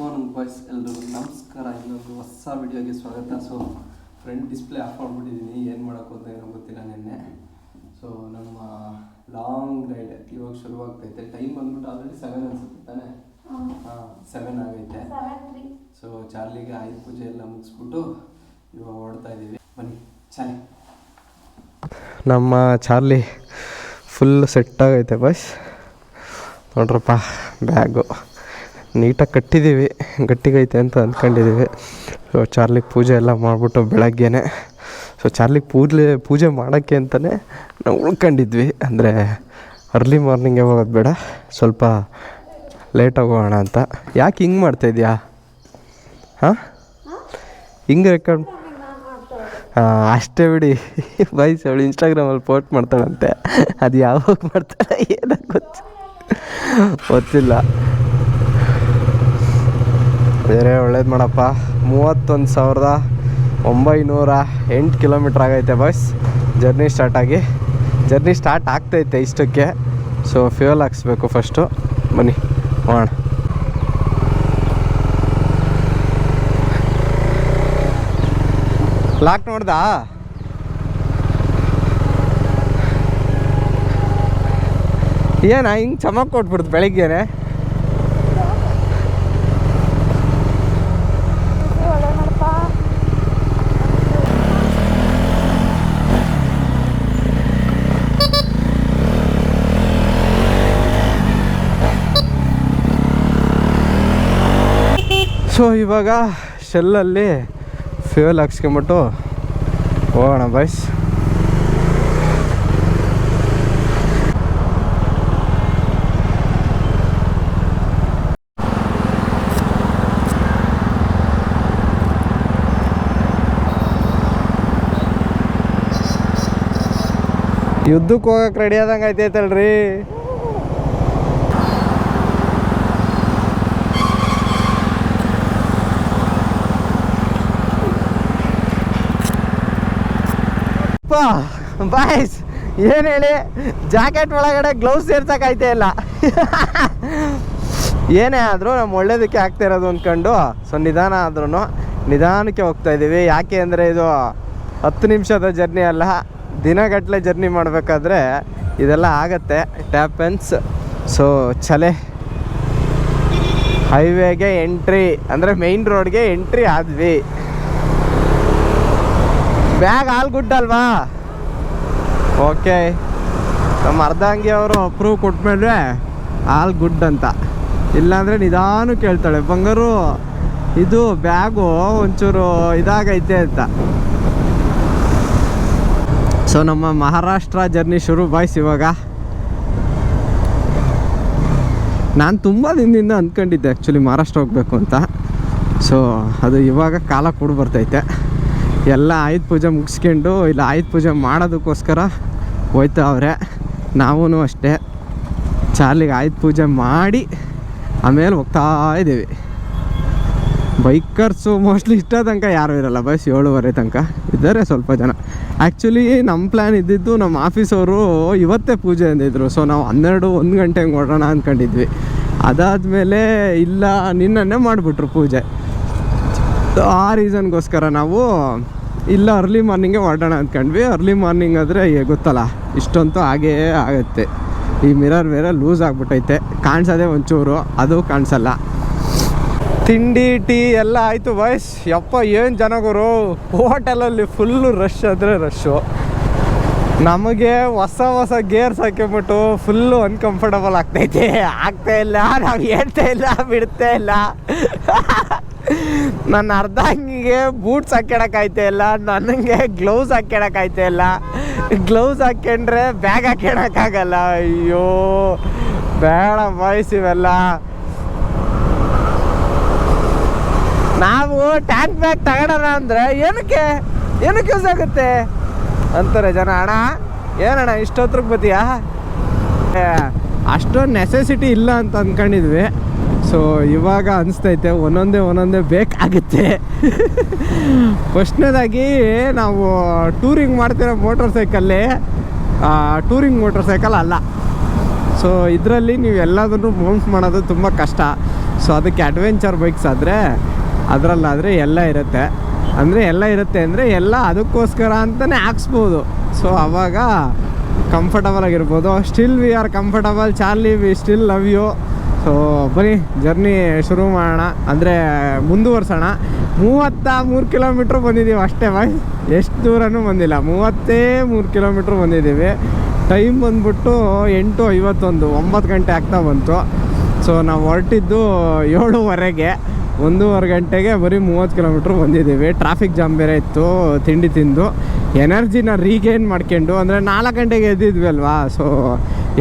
Morning boys ಎಲ್ಲರಿಗೂ ನಮಸ್ಕಾರ. ಇನ್ನೊಂದು ಹೊಸ ವಿಡಿಯೋಗೆ ಸ್ವಾಗತ. ಸೊ ಫ್ರಂಟ್ ಡಿಸ್ಪ್ಲೇ ಆಫ್ ಮಾಡ್ಬಿಟ್ಟಿದ್ದೀನಿ ಏನು ಮಾಡೋಕ್ಕೂ ಅಂತ ಏನೋ ಗೊತ್ತಿಲ್ಲ ನಿನ್ನೆ. ಸೊ ನಮ್ಮ ಲಾಂಗ್ ರೈಡ್ ಇವಾಗ ಶುರುವಾಗ್ತೈತೆ ಟೈಮ್ ಬಂದ್ಬಿಟ್ಟು ಆಲ್ರೆಡಿ ಸೆವೆನ್ ಅನ್ಸುತ್ತೆ ತಾನೆ? ಹಾಂ ಸೆವೆನ್ ಆಗೈತೆ. ಸೊ ಚಾರ್ಲಿಗೆ ಆಯುಧ ಪೂಜೆ ಎಲ್ಲ ಮುಗಿಸ್ಬಿಟ್ಟು ಇವಾಗ ಓಡ್ತಾ ಇದ್ದೀವಿ ಬನ್ನಿ ಚಾಲಿ ನಮ್ಮ ಚಾರ್ಲಿ ಫುಲ್ ಸೆಟ್ ಆಗೈತೆ ಬಾಯ್ಸ್ ನೋಡ್ರಪ್ಪ ಬ್ಯಾಗು ನೀಟಾಗಿ ಕಟ್ಟಿದ್ದೀವಿ, ಗಟ್ಟಿಗೈತೆ ಅಂತ ಅಂದ್ಕೊಂಡಿದ್ದೀವಿ. ಸೊ ಚಾರ್ಲಿಗೆ ಪೂಜೆ ಎಲ್ಲ ಮಾಡಿಬಿಟ್ಟು ಬೆಳಗ್ಗೆನೇ. ಸೊ ಚಾರ್ಲಿಗೆ ಪೂಜೆ ಪೂಜೆ ಮಾಡೋಕ್ಕೆ ಅಂತಲೇ ನಾವು ಉಳ್ಕೊಂಡಿದ್ವಿ. ಅಂದರೆ ಅರ್ಲಿ ಮಾರ್ನಿಂಗೇ ಹೋಗೋದು ಬೇಡ, ಸ್ವಲ್ಪ ಲೇಟಾಗಿ ಹೋಗೋಣ ಅಂತ. ಯಾಕೆ ಹಿಂಗೆ ಮಾಡ್ತಾಯಿದ್ಯಾ ಹಾಂ? ಹಿಂಗೆ ರೆಕಾರ್ಡ್ ಅಷ್ಟೇ ಬಿಡಿ. ಬಾಯ್ಸ್ ಅವಳು ಇನ್ಸ್ಟಾಗ್ರಾಮಲ್ಲಿ ಪೋಸ್ಟ್ ಮಾಡ್ತಾಳಂತೆ. ಅದು ಯಾವಾಗ ಮಾಡ್ತಾಳೆ ಏನೋ ಗೊತ್ತು. ಗೊತ್ತಿಲ್ಲ. ಬೇರೆ ಒಳ್ಳೇದು ಮಾಡಪ್ಪ. ಮೂವತ್ತೊಂದು ಸಾವಿರದ ಒಂಬೈನೂರ ಎಂಟು ಕಿಲೋಮೀಟ್ರ್ ಆಗೈತೆ ಬಸ್ ಜರ್ನಿ ಸ್ಟಾರ್ಟ್ ಆಗಿ. ಜರ್ನಿ ಸ್ಟಾರ್ಟ್ ಆಗ್ತೈತೆ ಇಷ್ಟಕ್ಕೆ. ಸೊ ಫ್ಯೂಯಲ್ ಹಾಕ್ಸ್ಬೇಕು ಫಸ್ಟು ಬನ್ನಿ ಮಾಡೋಣ ಲಾಕ್ ನೋಡ್ದಾ? ಏನ, ಹಿಂಗೆ ಚಮಕ್ ಕೊಟ್ಬಿಡ್ತು ಬೆಳಿಗ್ಗೆನೆ? ಸೊ ಇವಾಗ ಶೆಲ್ಲಲ್ಲಿ ಫ್ಯೂಯಲ್ ಹಾಕ್ಸ್ಕೊಂಬಿಟ್ಟು ಹೋಗೋಣ ಬಾಯ್ಸ್ ಯುದ್ಧಕ್ಕೆ ಹೋಗಕ್ಕೆ ರೆಡಿ ಆದಂಗೆ ಐತೈತಲ್ರಿ ಬಾಯ್ಸ್, ಏನು ಹೇಳಿ? ಜಾಕೆಟ್ ಒಳಗಡೆ ಗ್ಲೌಸ್ ಸೇರ್ಸಕ್ಕೈತೆ ಇಲ್ಲ. ಏನೇ ಆದರೂ ನಮ್ಮ ಒಳ್ಳೇದಕ್ಕೆ ಆಗ್ತಾ ಇರೋದು ಅಂದ್ಕೊಂಡು ಸೊ ನಿಧಾನ ಆದ್ರೂ ನಿಧಾನಕ್ಕೆ ಹೋಗ್ತಾ ಇದ್ದೀವಿ ಯಾಕೆ ಅಂದರೆ ಇದು ಹತ್ತು ನಿಮಿಷದ ಜರ್ನಿ ಅಲ್ಲ ದಿನಗಟ್ಟಲೆ ಜರ್ನಿ ಮಾಡಬೇಕಾದ್ರೆ ಇದೆಲ್ಲ ಆಗತ್ತೆ. ಟ್ಯಾಪೆನ್ಸ್ ಸೊ ಚಲೆ ಹೈವೇಗೆ ಎಂಟ್ರಿ ಅಂದರೆ ಮೈನ್ ರೋಡ್ಗೆ ಎಂಟ್ರಿ ಆದ್ವಿ. ಬ್ಯಾಗ್ ಆಲ್ ಗುಡ್ ಅಲ್ವಾ? ಓಕೆ ನಮ್ಮ ಅರ್ಧಂಗಿ ಅವರು ಅಪ್ರೂವ್ ಕೊಟ್ಮೇಲೆ ಆಲ್ ಗುಡ್ ಅಂತ. ಇಲ್ಲಾಂದರೆ ನಿಧಾನ ಕೇಳ್ತಾಳೆ, ಬಂಗಾರು, ಇದು ಬ್ಯಾಗು ಒಂಚೂರು ಇದಾಗೈತೆ ಅಂತ. ಸೊ ನಮ್ಮ ಮಹಾರಾಷ್ಟ್ರ ಜರ್ನಿ ಶುರು ಬಾಯ್ಸ್ ಇವಾಗ. ನಾನು ತುಂಬ ದಿನದಿಂದ ಅಂದ್ಕೊಂಡಿದ್ದೆ ಆ್ಯಕ್ಚುಲಿ ಮಹಾರಾಷ್ಟ್ರ ಹೋಗಬೇಕು ಅಂತ. ಸೊ ಅದು ಇವಾಗ ಕಾಲ ಕೂಡ ಬರ್ತೈತೆ. ಎಲ್ಲ ಆಯುಧ ಪೂಜೆ ಮುಗಿಸ್ಕೊಂಡು ಇಲ್ಲ ಆಯುಧ ಪೂಜೆ ಮಾಡೋದಕ್ಕೋಸ್ಕರ ಹೋಯ್ತಾವ್ರೆ ನಾವೂ ಅಷ್ಟೇ. ಚಾರ್ಲಿಗೆ ಆಯುಧ ಪೂಜೆ ಮಾಡಿ ಆಮೇಲೆ ಹೋಗ್ತಾ ಇದ್ದೀವಿ. ಬೈಕರ್ಸು ಮೋಸ್ಟ್ಲಿ ಇಷ್ಟ ತನಕ ಯಾರೂ ಇರಲ್ಲ, ಬಸ್ ಏಳುವರೆ ತನಕ. ಇದ್ದಾರೆ ಸ್ವಲ್ಪ ಜನ. ಆ್ಯಕ್ಚುಲಿ ನಮ್ಮ ಪ್ಲ್ಯಾನ್ ಇದ್ದಿದ್ದು ನಮ್ಮ ಆಫೀಸವರು ಇವತ್ತೇ ಪೂಜೆ ಅಂದಿದ್ರು ಸೊ ನಾವು ಹನ್ನೆರಡು, ಒಂದು ಗಂಟೆಗೆ ಹೊರಡೋಣ ಅಂದ್ಕೊಂಡಿದ್ವಿ ಅದಾದಮೇಲೆ ಇಲ್ಲ ನಿನ್ನೆ ಮಾಡಿಬಿಟ್ರು ಪೂಜೆ. ಸೊ ಆ ರೀಸನ್ಗೋಸ್ಕರ ನಾವು ಇಲ್ಲ ಅರ್ಲಿ ಮಾರ್ನಿಂಗೇ ಹೊರಡೋಣ ಅಂದ್ಕೊಂಡ್ವಿ. ಅರ್ಲಿ ಮಾರ್ನಿಂಗ್ ಆದರೆ ಗೊತ್ತಲ್ಲ, ಇಷ್ಟಂತೂ ಹಾಗೇ ಆಗುತ್ತೆ. ಈ ಮಿರರ್ ಬೇರೆ ಲೂಸ್ ಆಗಿಬಿಟ್ಟೈತೆ. ಕಾಣಿಸೋದೇ ಒಂಚೂರು, ಅದು ಕಾಣಿಸಲ್ಲ. ತಿಂಡಿ, ಟೀ ಎಲ್ಲ ಆಯಿತು ಬಾಯ್ಸ್ ಯಪ್ಪ, ಏನು ಜನಗರು ಹೋಟೆಲಲ್ಲಿ ಫುಲ್ಲು ರಶ್ ಆದರೆ ರಶ್ಶು ನಮಗೆ ಹೊಸ ಹೊಸ ಗೇರ್ಸ್ ಹಾಕ್ಕೊಂಬಿಟ್ಟು ಫುಲ್ಲು ಅನ್ಕಂಫರ್ಟಬಲ್ ಆಗ್ತೈತೆ. ಆಗ್ತಾ ಇಲ್ಲ, ನಾವು ಹೇಳ್ತಾ ಇಲ್ಲ, ಬಿಡ್ತಾ ಇಲ್ಲ. ನನ್ನ ಅರ್ಧಂಗಿಗೆ ಬೂಟ್ಸ್ ಹಾಕ್ಯಣಕ್ಕಾಯ್ತಾ ಇಲ್ಲ, ನನಗೆ ಗ್ಲೌಸ್ ಹಾಕ್ಯಣಕ್ಕಾಯ್ತಾ ಇಲ್ಲ. ಗ್ಲೌಸ್ ಹಾಕ್ಕೊಂಡ್ರೆ ಬ್ಯಾಗ್ ಆಗಲ್ಲ ಅಯ್ಯೋ, ಬೇಡ ಬಾಯ್ಸ್ ಇವೆಲ್ಲ. ನಾವು ಟ್ಯಾಂಕ್ ಬ್ಯಾಗ್ ತಗೋಣ ಅಂದರೆ ಏನಕ್ಕೆ? ಏನಕ್ಕೆ ಯೂಸ್ ಆಗುತ್ತೆ? ಅಂತಾರೆ ಜನ. ಅಣ್ಣ, ಏನಣ್ಣ ಇಷ್ಟೊತ್ತಿಗೆ ಬತ್ತೀಯಾ ಅಷ್ಟೊಂದು ನೆಸೆಸಿಟಿ ಇಲ್ಲ ಅಂತ ಅಂದ್ಕೊಂಡಿದ್ವಿ ಸೊ ಇವಾಗ ಅನಿಸ್ತೈತೆ, ಒಂದೊಂದೇ ಒಂದೊಂದೇ ಬೇಕಾಗುತ್ತೆ. ಫಸ್ಟ್ನೇದಾಗಿ ನಾವು ಟೂರಿಂಗ್ ಮಾಡ್ತಿರೋ ಮೋಟರ್ ಸೈಕಲ್ಲಿ ಟೂರಿಂಗ್ ಮೋಟರ್ ಸೈಕಲ್ ಅಲ್ಲ. ಸೊ ಇದರಲ್ಲಿ ನೀವು ಎಲ್ಲದನ್ನು ಮೌಂಟ್ ಮಾಡೋದು ತುಂಬ ಕಷ್ಟ. ಸೊ ಅದಕ್ಕೆ ಅಡ್ವೆಂಚರ್ ಬೈಕ್ಸ್ ಆದರೆ, ಅದರಲ್ಲಾದರೆ ಎಲ್ಲ ಇರುತ್ತೆ. ಅಂದರೆ ಎಲ್ಲ ಇರುತ್ತೆ ಅಂದರೆ ಎಲ್ಲ ಅದಕ್ಕೋಸ್ಕರ ಅಂತಲೇ ಹಾಕ್ಸ್ಬೋದು. ಸೊ ಆವಾಗ ಕಂಫರ್ಟಬಲ್ ಆಗಿರ್ಬೋದು. Still we are comfortable Charlie we still love you so ಬನ್ನಿ ಜರ್ನಿ ಶುರು ಮಾಡೋಣ. ಅಂದರೆ ಮುಂದುವರ್ಸೋಣ. ಮೂವತ್ತ ಮೂರು ಕಿಲೋಮೀಟ್ರ್ ಬಂದಿದ್ದೀವಿ ಅಷ್ಟೇ ಬಾಯ್ ಎಷ್ಟು ದೂರನೂ ಬಂದಿಲ್ಲ. ಮೂವತ್ತೇ ಮೂರು ಕಿಲೋಮೀಟ್ರ್ ಬಂದಿದ್ದೀವಿ. ಟೈಮ್ ಬಂದ್ಬಿಟ್ಟು ಎಂಟು ಐವತ್ತೊಂದು, ಒಂಬತ್ತು ಗಂಟೆ ಆಗ್ತಾ ಬಂತು. ಸೊ ನಾವು ಹೊರಟಿದ್ದು ಏಳುವರೆಗೆ. ಒಂದೂವರೆ ಗಂಟೆಗೆ ಬರೀ ಮೂವತ್ತು ಕಿಲೋಮೀಟ್ರ್ ಬಂದಿದ್ದೀವಿ. ಟ್ರಾಫಿಕ್ ಜಾಮ್ ಬೇರೆ ಇತ್ತು, ತಿಂಡಿ ತಿಂದು. ಎನರ್ಜಿನ ರೀಗೇನ್ ಮಾಡ್ಕೊಂಡು, ಅಂದರೆ ನಾಲ್ಕು ಗಂಟೆಗೆ ಎದ್ದಿದ್ವಿ ಅಲ್ವಾ? ಸೊ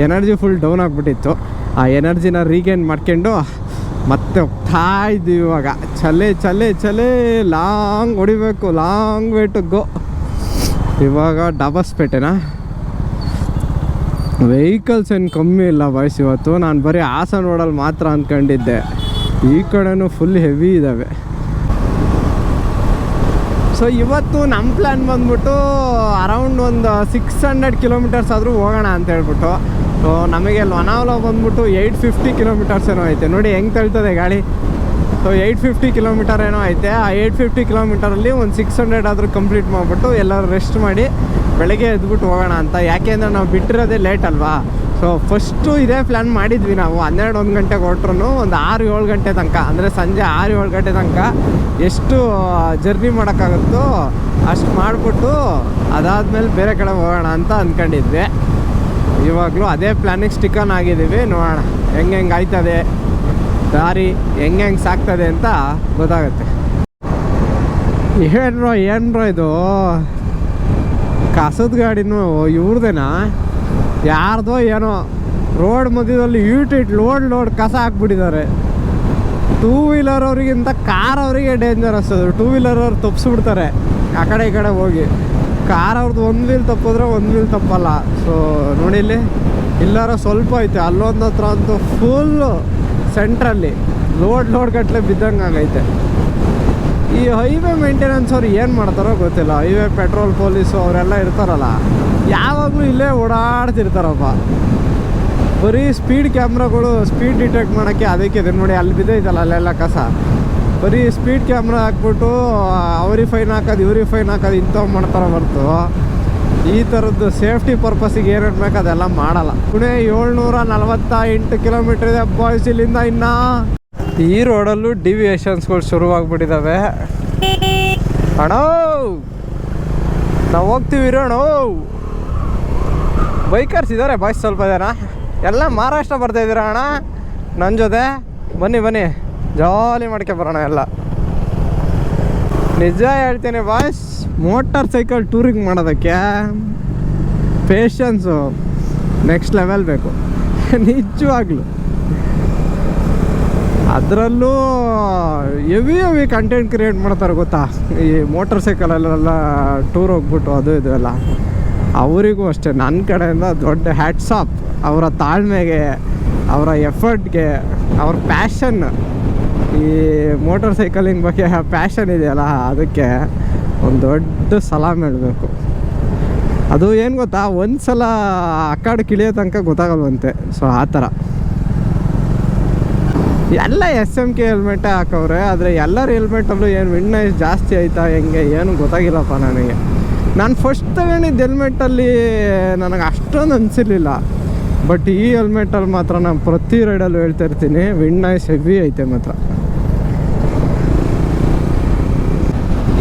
ಎನರ್ಜಿ ಫುಲ್ ಡೌನ್ ಆಗಿಬಿಟ್ಟಿತ್ತು. ಆ ಎನರ್ಜಿನ ರೀಗೇನ್ ಮಾಡ್ಕೊಂಡು ಮತ್ತೆ ಹೋಗ್ತಾ ಇದ್ದೀವಿ ಇವಾಗ. ಚಲೆ ಚಲೆ ಚಲೆ ಲಾಂಗ್ ಹೊಡಿಬೇಕು, ಲಾಂಗ್ ವೇ ಟು ಗೋ. ಇವಾಗ ಡಬಸ್ಪೇಟೆನಾ ವೆಹಿಕಲ್ಸ್ ಏನು ಕಮ್ಮಿ ಇಲ್ಲ ಬಾಯ್ಸ್ ಇವತ್ತು. ನಾನು ಬರೀ ಹಾಸನ ರೋಡಲ್ಲಿ ಮಾತ್ರ ಅಂದ್ಕೊಂಡಿದ್ದೆ ಈ ಕಡೆನೂ ಫುಲ್ ಹೆವಿ ಇದ್ದಾವೆ ಸೊ ಇವತ್ತು ನಮ್ಮ ಪ್ಲ್ಯಾನ್ ಬಂದ್ಬಿಟ್ಟು ಅರೌಂಡ್ ಒಂದು ಸಿಕ್ಸ್ ಹಂಡ್ರೆಡ್ ಕಿಲೋಮೀಟರ್ಸ್ ಆದರೂ ಹೋಗೋಣ ಅಂತ ಹೇಳ್ಬಿಟ್ಟು. ಸೊ ನಮಗೆ ಲೊನಾವಲ ಬಂದ್ಬಿಟ್ಟು ಏಯ್ಟ್ ಫಿಫ್ಟಿ ಕಿಲೋಮೀಟರ್ಸ್ ಏನೋ ಐತೆ. ನೋಡಿ ಹೆಂಗೆ ತಳ್ತದೆ ಗಾಡಿ ಸೊ ಏಯ್ಟ್ ಫಿಫ್ಟಿ ಕಿಲೋಮೀಟರ್ ಏನೋ ಐತೆ. ಆ ಏಯ್ಟ್ ಫಿಫ್ಟಿ ಕಿಲೋಮೀಟರಲ್ಲಿ ಒಂದು ಸಿಕ್ಸ್ ಹಂಡ್ರೆಡ್ ಆದರೂ ಕಂಪ್ಲೀಟ್ ಮಾಡಿಬಿಟ್ಟು ಎಲ್ಲರೂ ರೆಸ್ಟ್ ಮಾಡಿ ಬೆಳಗ್ಗೆ ಎದ್ಬಿಟ್ಟು ಹೋಗೋಣ ಅಂತ. ಯಾಕೆ ಅಂದರೆ ನಾವು ಬಿಟ್ಟಿರೋದೇ ಲೇಟ್ ಅಲ್ವಾ? ಸೊ ಫಸ್ಟು ಇದೇ ಪ್ಲ್ಯಾನ್ ಮಾಡಿದ್ವಿ ನಾವು. ಹನ್ನೆರಡು ಒಂದು ಗಂಟೆಗೆ ಹೊರಟ್ರು ಒಂದು ಆರು ಏಳು ಗಂಟೆ ತನಕ. ಅಂದರೆ ಸಂಜೆ ಆರು ಏಳು ಗಂಟೆ ತನಕ ಎಷ್ಟು ಜರ್ನಿ ಮಾಡೋಕ್ಕಾಗುತ್ತೋ ಅಷ್ಟು ಮಾಡಿಬಿಟ್ಟು ಅದಾದಮೇಲೆ ಬೇರೆ ಕಡೆ ಹೋಗೋಣ ಅಂತ ಅಂದ್ಕೊಂಡಿದ್ವಿ. ಇವಾಗಲೂ ಅದೇ ಪ್ಲ್ಯಾನಿಗೆ ಸ್ಟಿಕನ್ ಆಗಿದ್ದೀವಿ. ನೋಡೋಣ. ಹೆಂಗೆ ಹೆಂಗೆ ಆಯ್ತದೆ? ದಾರಿ ಹೆಂಗೆ ಹೆಂಗೆ ಸಾಕ್ತದೆ ಅಂತ ಗೊತ್ತಾಗುತ್ತೆ. ಹೇಳ್ರೋ ಏನ್ರೋ ಇದು? ಕಸದ ಗಾಡಿನೂ ಇವ್ರದೇನಾ? ಯಾರ್ದೋ ಏನೋ ರೋಡ್ ಮಧ್ಯದಲ್ಲಿ ಯೂಟಿಟ್ ಲೋಡ್ ಲೋಡ್ ಕಸ ಹಾಕ್ಬಿಟ್ಟಿದ್ದಾರೆ. ಟೂ ವೀಲರ್ ಅವರಿಗಿಂತ ಕಾರ್ ಅವರಿಗೆ ಡೇಂಜರಸ್ ಅದು. ಟೂ ವೀಲರ್ ಅವ್ರು ತಪ್ಪಿಸ್ಬಿಡ್ತಾರೆ ಆ ಕಡೆ ಈ ಕಡೆ ಹೋಗಿ. ಕಾರ್ ಅವ್ರದ್ದು ಒಂದು ವೀಲ್ ತಪ್ಪಿದ್ರೆ ಒಂದು ವೀಲ್ ತಪ್ಪಲ್ಲ. ಸೊ ನೋಡಿ ಇಲ್ಲಿ, ಇಲ್ಲಾರ ಸ್ವಲ್ಪ ಐತೆ. ಅಲ್ಲೊಂದು ಹತ್ರ ಅಂತೂ ಫುಲ್ಲು ಸೆಂಟ್ರಲ್ಲಿ ಲೋಡ್ ಲೋಡ್ ಗಟ್ಟಲೆ ಬಿದ್ದಂಗೆ ಆಗೈತೆ. ಈ ಹೈವೇ ಮೇಂಟೆನೆನ್ಸ್ ಅವ್ರು ಏನು ಮಾಡ್ತಾರೋ ಗೊತ್ತಿಲ್ಲ. ಹೈವೇ ಪೆಟ್ರೋಲ್ ಪೊಲೀಸು ಅವರೆಲ್ಲ ಇರ್ತಾರಲ್ಲ, ಯಾವಾಗಲೂ ಇಲ್ಲೇ ಓಡಾಡ್ತಿರ್ತಾರಪ್ಪ. ಬರೀ ಸ್ಪೀಡ್ ಕ್ಯಾಮ್ರಾಗಳು ಸ್ಪೀಡ್ ಡಿಟೆಕ್ಟ್ ಮಾಡೋಕ್ಕೆ ಅದಕ್ಕೆ ಇದೆ. ನೋಡಿ, ಅಲ್ಲಿ ಬಿದ್ದೈತಲ್ಲ, ಅಲ್ಲೆಲ್ಲ ಕಸ. ಬರೀ ಸ್ಪೀಡ್ ಕ್ಯಾಮ್ರಾ ಹಾಕ್ಬಿಟ್ಟು ಅವ್ರಿಗೆ ಫೈನ್ ಹಾಕೋದು, ಇವ್ರಿಗೆ ಫೈನ್ ಹಾಕೋದು, ಇಂಥವು ಮಾಡ್ತಾರೆ ಹೊರ್ತು. ಈ ಥರದ್ದು ಸೇಫ್ಟಿ ಪರ್ಪಸ್ಸಿಗೆ ಏನೇನು ಬೇಕು ಅದೆಲ್ಲ ಮಾಡಲ್ಲ. ಪುಣೆ ಏಳ್ನೂರ ನಲವತ್ತ ಎಂಟು ಕಿಲೋಮೀಟರ್ ಇದೆ ಬಾಯ್ಸ್ ಇಲ್ಲಿಂದ ಇನ್ನ. ಈ ರೋಡಲ್ಲೂ ಡಿವಿಯೇಷನ್ಸ್ಗಳು ಶುರುವಾಗ್ಬಿಟ್ಟಿದ್ದಾವೆ ಅಣ್ಣ! ನಾವು ಹೋಗ್ತೀವಿ ಇರೋಣ ಬೈಕರ್ಸ್ ಇದ್ದಾರೆ ಬಾಯ್ಸ್ ಸ್ವಲ್ಪ ಜನ. ಎಲ್ಲ ಮಹಾರಾಷ್ಟ್ರ ಬರ್ತಾ ಇದ್ದೀರಾ ಅಣ್ಣ? ನನ್ನ ಜೊತೆ. ಬನ್ನಿ ಬನ್ನಿ. ಜಾಲಿ ಮಾಡ್ಕೆ ಬರೋಣ ಎಲ್ಲ. ನಿಜ ಹೇಳ್ತೀನಿ ಬಾಯ್ಸ್ ಮೋಟಾರ್ ಸೈಕಲ್ ಟೂರಿಂಗ್ ಮಾಡೋದಕ್ಕೆ ಪೇಷನ್ಸು ನೆಕ್ಸ್ಟ್ ಲೆವೆಲ್ ಬೇಕು. ನಿಜವಾಗ್ಲೂ. ಅದರಲ್ಲೂ ಎವಿ ಎವಿ ಕಂಟೆಂಟ್ ಕ್ರಿಯೇಟ್ ಮಾಡ್ತಾರೆ ಗೊತ್ತಾ? ಈ ಮೋಟರ್ ಸೈಕಲಲ್ಲೆಲ್ಲ ಟೂರ್ ಹೋಗ್ಬಿಟ್ಟು ಅದು, ಇದು ಎಲ್ಲ. ಅವರಿಗೂ ಅಷ್ಟೇ ನನ್ನ ಕಡೆಯಿಂದ ದೊಡ್ಡ ಹ್ಯಾಟ್ಸಾಪ್ ಅವರ ತಾಳ್ಮೆಗೆ, ಅವರ ಎಫರ್ಟ್ಗೆ ಅವ್ರ ಪ್ಯಾಷನ್ ಈ ಮೋಟರ್ ಸೈಕಲಿಂಗ್ ಬಗ್ಗೆ ಪ್ಯಾಷನ್ ಇದೆಯಲ್ಲ, ಅದಕ್ಕೆ ಒಂದು ದೊಡ್ಡ ಸಲಾಮ್ ಹೇಳಬೇಕು. ಅದು ಏನು ಗೊತ್ತಾ? ಒಂದು ಸಲ ಅಕ್ಕಾಡು ಕಿಳಿಯೋ ತನಕ ಗೊತ್ತಾಗಲ್ವಂತೆ. ಸೊ ಆ ಥರ. ಎಲ್ಲ ಎಸ್ ಎಂ ಕೆ ಹೆಲ್ಮೆಟೇ ಹಾಕವ್ರೆ, ಆದರೆ ಎಲ್ಲರ ಹೆಲ್ಮೆಟಲ್ಲೂ ಏನು ವಿಣ್ಣೈಸ್ ಜಾಸ್ತಿ ಆಯ್ತಾ, ಹೆಂಗೆ, ಏನು ಗೊತ್ತಾಗಿಲ್ಲಪ್ಪ ನನಗೆ. ನಾನು ಫಸ್ಟ್ ತಗೊಂಡಿದ್ದ ಹೆಲ್ಮೆಟಲ್ಲಿ ನನಗೆ ಅಷ್ಟೊಂದು ಅನಿಸಿರ್ಲಿಲ್ಲ. ಬಟ್ ಈ ಹೆಲ್ಮೆಟಲ್ಲಿ ಮಾತ್ರ ನಾನು ಪ್ರತಿ ರೈಡಲ್ಲೂ ಹೇಳ್ತಾ ಇರ್ತೀನಿ ವಿಂಡ್ ನೈಸ್ ಹೆವಿ ಐತೆ ಮಾತ್ರ.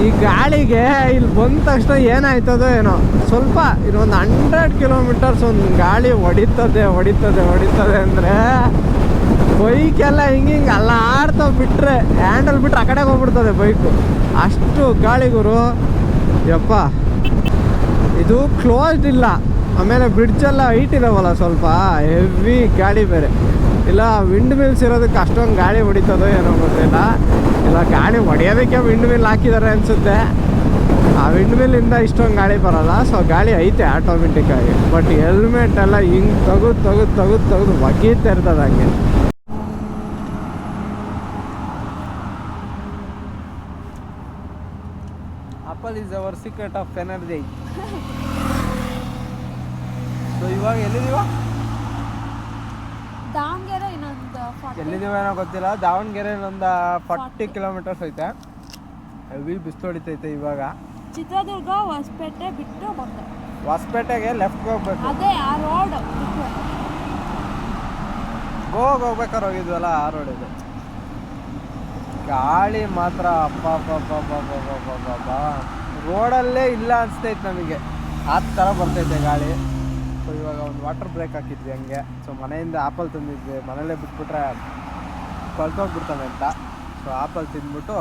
ಈ ಗಾಳಿಗೆ ಇಲ್ಲಿ ಬಂದ ತಕ್ಷಣ ಏನಾಯ್ತದೋ ಏನೋ. ಸ್ವಲ್ಪ ಇನ್ನೊಂದು ಹಂಡ್ರೆಡ್ ಕಿಲೋಮೀಟರ್ಸ್ ಒಂದು ಗಾಳಿ ಹೊಡಿತದೆ ಹೊಡಿತದೆ ಹೊಡಿತದೆ ಅಂದರೆ ಬೈಕೆಲ್ಲ ಹಿಂಗೆ ಹಿಂಗೆ ಅಲ್ಲ ಆಡ್ತಾ ಬಿಟ್ಟರೆ ಹ್ಯಾಂಡಲ್ ಬಿಟ್ಟರೆ ಆ ಕಡೆಗೆ ಹೋಗ್ಬಿಡ್ತದೆ ಬೈಕು ಅಷ್ಟು ಗಾಳಿ ಗುರು. ಯಪ್ಪ. ಇದು ಕ್ಲೋಸ್ಡ್ ಇಲ್ಲ. ಆಮೇಲೆ ಬ್ರಿಡ್ಜೆಲ್ಲ ಹೈಟ್ ಇದಾವಲ್ಲ ಸ್ವಲ್ಪ ಹೆವಿ ಗಾಳಿ ಬೇರೆ. ಇಲ್ಲ ವಿಂಡ್ ಮಿಲ್ಸ್ ಇರೋದಕ್ಕೆ ಅಷ್ಟೊಂದು ಗಾಳಿ ಹೊಡಿತದೋ ಏನೋ ಗೊತ್ತಿಲ್ಲ. ಇಲ್ಲ ಗಾಳಿ ಹೊಡೆಯೋದಕ್ಕೆ ವಿಂಡ್ ಮಿಲ್ ಹಾಕಿದ್ದಾರೆ ಅನಿಸುತ್ತೆ. ಆ ವಿಂಡ್ ಮಿಲ್ಲಿಂದ ಇಷ್ಟೊಂದು ಗಾಳಿ ಬರೋಲ್ಲ. ಸೊ ಗಾಳಿ ಐತೆ ಆಟೋಮೆಟಿಕ್ಕಾಗಿ ಬಟ್ ಹೆಲ್ಮೆಟ್ ಎಲ್ಲ ಹಿಂಗೆ ತೆಗೆದು ತೆಗೆದು ತೆಗೆದು ತೆಗೆದು ಒಗೀತಾ ಇರ್ತದೆ ಹಂಗೆ. Apple is our secret of energy so ಇವಾಗ ಎಲ್ಲಿದೀವ ದಾವಣಗೆರೆ ಎಲ್ಲಿದ್ದೀವೇನೋ ಗೊತ್ತಿಲ್ಲ. ದಾವಣಗೆರೆ ಒಂದು ಫಾರ್ಟಿ ಕಿಲೋಮೀಟರ್ಸ್ ಐತೆ. ಹೆವಿ ಬಿಸಿಲು ಹೊಡಿತೈತೆ ಇವಾಗ. ಚಿತ್ರದುರ್ಗ ಹೊಸಪೇಟೆ ಬಿಟ್ಟು ಹೊಸಪೇಟೆಗೆ ಲೆಫ್ಟ್ ಹೋಗ್ಬೇಕು. ಅದೇ ಆ ರೋಡ್ ಗೋವಾಗ ಹೋಗ್ಬೇಕಾದ್ರೆ ಹೋಗಿದ್ವಲ್ಲ ಆ ರೋಡ್ ಇದು. ಗಾಳಿ ಮಾತ್ರ ಅಪ್ಪ ರೋಡಲ್ಲೇ ಇಲ್ಲ ಅನಿಸ್ತೈತೆ ನಮಗೆ. ಆ ಥರ ಬರ್ತೈತೆ ಗಾಳಿ. ಸೊ ಇವಾಗ ಒಂದು ವಾಟರ್ ಬ್ರೇಕ್ ಹಾಕಿದ್ವಿ ಹಂಗೆ. ಸೊ ಮನೆಯಿಂದ ಆಪಲ್ ತಂದಿದ್ವಿ. ಮನೇಲೇ ಬಿಟ್ಬಿಟ್ರೆ ಕಳ್ಕೊಂಡ್ಬಿಡ್ತಾನೆ ಅಂತ. ಸೊ ಆಪಲ್ ತಿಂದ್ಬಿಟ್ಟು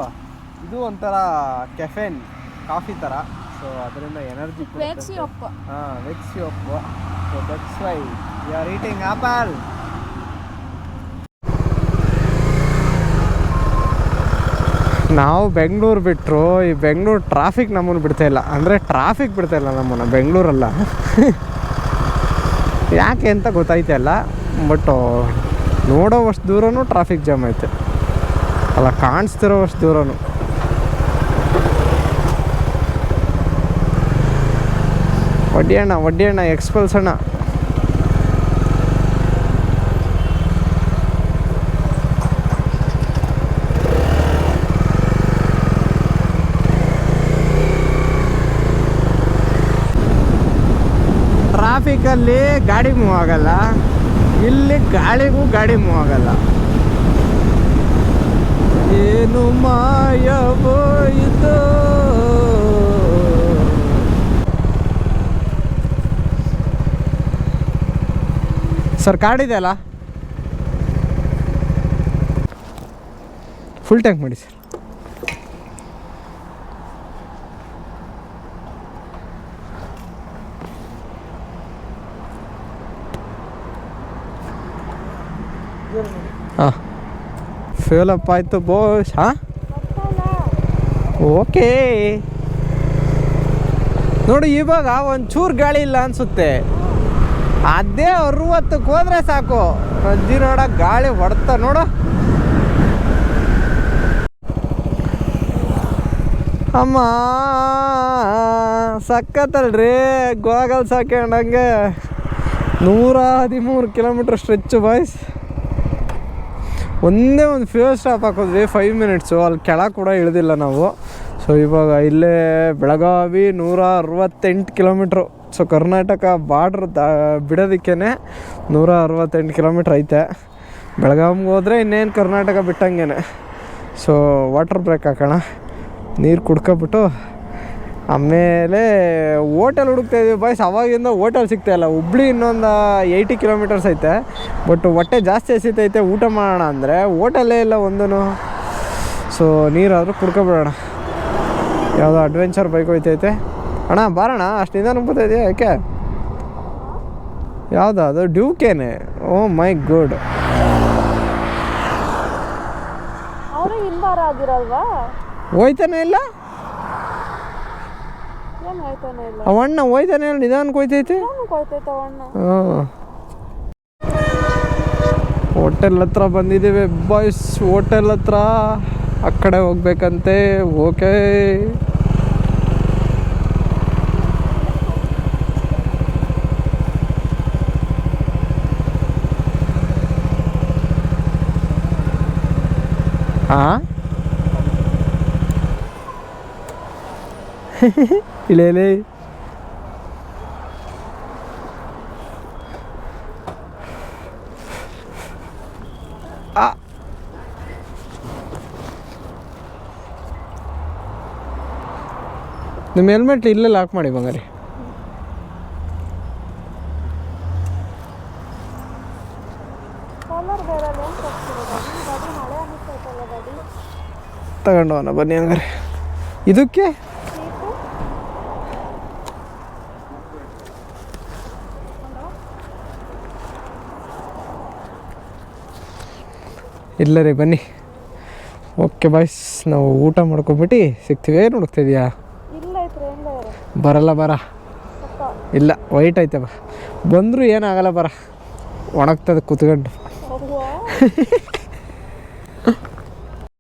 ಇದು ಒಂಥರ ಕೆಫೆನ್ ಕಾಫಿ ಥರ ಸೊ ಅದರಿಂದ ಎನರ್ಜಿ ವೇಕ್ಸಿ ಒಪ್ಪ ಹಾಂ ವೆಕ್ಸಿ ಒಪ್ಪು so that's why you are eating apple ನಾವು ಬೆಂಗಳೂರು ಬಿಟ್ಟರು ಈ ಬೆಂಗಳೂರು ಟ್ರಾಫಿಕ್ ನಮ್ಮನ್ನು ಬಿಡ್ತಾ ಇಲ್ಲ. ಅಂದರೆ ಟ್ರಾಫಿಕ್ ಬಿಡ್ತಾ ಇಲ್ಲ ನಮ್ಮನ್ನು ಬೆಂಗಳೂರಲ್ಲ ಯಾಕೆ ಅಂತ ಗೊತ್ತಾಯ್ತಲ್ಲ ಬಟ್ ನೋಡೋ ಅಷ್ಟು ದೂರನೂ ಟ್ರಾಫಿಕ್ ಜಾಮ್ ಐತೆ. ಅಲ್ಲ ಕಾಣಿಸ್ತಿರೋ ಅಷ್ಟು ದೂರನೂ. ಒಡ್ಡಿ ಅಣ್ಣ ಒಡ್ಡಿ ಅಣ್ಣ ಎಕ್ಸ್ಪಲ್ಸ್ ಅಣ್ಣ. ಟ್ರಾಫಿಕಲ್ಲಿ ಗಾಡಿ ಮೂವ್ ಆಗಲ್ಲ. ಇಲ್ಲಿ ಗಾಳಿಗೂ ಗಾಡಿ ಮೂವ್ ಆಗಲ್ಲ. ಏನು ಮಾಯಬೋಯಿತು ಸರ್ ಕಾಡಿದೆ ಅಲ್ಲ? ಫುಲ್ ಟ್ಯಾಂಕ್ ಮಾಡಿ ಸರ್ ಹಾಂ. ಫ್ಯೂಲ್ ಅಪ್ ಆಯಿತು ಬೋಸ್ ಹಾಂ? ಓಕೆ ನೋಡಿ, ಇವಾಗ ಒಂಚೂರು ಗಾಳಿ ಇಲ್ಲ ಅನಿಸುತ್ತೆ. ಅದೇ ಅರುವತ್ತಕ್ಕೆ ಹೋದ್ರೆ ಸಾಕು. ರಜ್ಜಿ ನೋಡ ಗಾಳಿ ಹೊಡ್ತಾ ನೋಡು. ಅಮ್ಮ, ಸಕ್ಕತ್ತಲ್ರಿ. ಗೋಗಲ್ ಹಾಕ್ಯಂಡಂಗೆ ನೂರ ಹದಿಮೂರು ಕಿಲೋಮೀಟ್ರ್ ಸ್ಟ್ರೆಚ್ಚು ಬಾಯ್ಸ್ ಒಂದೇ ಒಂದು ಫ್ಯೂಲ್ ಸ್ಟಾಪ್ ಹಾಕಿದ್ವಿ ಫೈವ್ ಮಿನಿಟ್ಸು ಅಲ್ಲಿ ಕೆಳಗೆ ಕೂಡ ಇಳಿದಿಲ್ಲ ನಾವು. ಸೊ ಇವಾಗ ಇಲ್ಲೇ ಬೆಳಗಾವಿ ನೂರ ಅರವತ್ತೆಂಟು ಕಿಲೋಮೀಟ್ರು ಸೊ ಕರ್ನಾಟಕ ಬಾರ್ಡ್ರ್ ದ ಬಿಡೋದಕ್ಕೇ ನೂರ ಅರವತ್ತೆಂಟು ಕಿಲೋಮೀಟ್ರ್ ಐತೆ. ಬೆಳಗಾವಿಗೆ ಹೋದರೆ ಇನ್ನೇನು ಕರ್ನಾಟಕ ಬಿಟ್ಟಂಗೆ ಸೊ ವಾಟರ್ ಬ್ರೇಕ್ ಹಾಕೋಣ. ನೀರು ಕುಡ್ಕೊಬಿಟ್ಟು ಆಮೇಲೆ ಹೋಟೆಲ್ ಹುಡುಕ್ತಾ ಇದೀವಿ ಬಾಯ್ಸ್ ಅವಾಗಿಂದ ಹೋಟೆಲ್ ಸಿಗ್ತಾ ಇಲ್ಲ. ಹುಬ್ಳಿ ಇನ್ನೊಂದು ಏಯ್ಟಿ ಕಿಲೋಮೀಟರ್ಸ್ ಐತೆ. ಬಟ್ ಹೊಟ್ಟೆ ಜಾಸ್ತಿ ಹಸಿತೈತೆ. ಊಟ ಮಾಡೋಣ ಅಂದರೆ ಹೋಟೆಲ್ಲೇ ಇಲ್ಲ ಒಂದೂ ಸೊ ನೀರಾದರೂ ಕುಡ್ಕೊಬಿಡೋಣ. ಯಾವುದೋ ಅಡ್ವೆಂಚರ್ ಬೈಕ್ ಹೋಯ್ತೈತೆ. ಅಣ್ಣ ಬಾರಣ ಅಷ್ಟು ನಿಧಾನ ಇದೆಯಾ? ಯಾಕೆ? ಯಾವುದು ಅದು? ಡ್ಯೂಕೇನೆ? ಓ ಮೈ ಗುಡ್ ಹೋಯ್ತಾನೆ ಇಲ್ಲ? ಅವಣ್ಣ ಹೋಯ್ತಾನೆ ಹೇಳಿ ನಿಧಾನಕ್ಕೆ ಹೋಯ್ತೈತೆ? ಹಾಂ ಹೋಟೆಲ್ ಹತ್ರ ಬಂದಿದ್ದೀವಿ ಬಾಯ್ಸ್ ಹೋಟೆಲ್ ಹತ್ರ. ಆ ಕಡೆ ಹೋಗ್ಬೇಕಂತೆ ಓಕೆ. ಹಾಂ ಇಳೇಲೇ ಆ ನಿಮ್ಮ ಹೆಲ್ಮೆಟ್ ಇಲ್ಲೇ ಲಾಕ್ ಮಾಡಿ ಬಂಗಾರಿ. ತಗೊಂಡವನ ಬನ್ನಿ ಹಂಗಾರೆ. ಇದಕ್ಕೆ? ಇಲ್ಲ ರೀ ಬನ್ನಿ. ಓಕೆ ಬಾಯ್ಸ್ ನಾವು ಊಟ ಮಾಡ್ಕೊಬಿಟ್ಟು ಸಿಗ್ತೀವಿ. ಏನು ಹುಡುಕ್ತಾ ಇದೆಯಾ? ಬರಲ್ಲ ಬರ. ಇಲ್ಲ ವೈಟ್ ಐತೆ ಬಾ. ಬಂದರೂ ಏನಾಗಲ್ಲ ಬರ. ಒಣಗ್ತದೆ ಕೂತ್ಕೊಂಡು.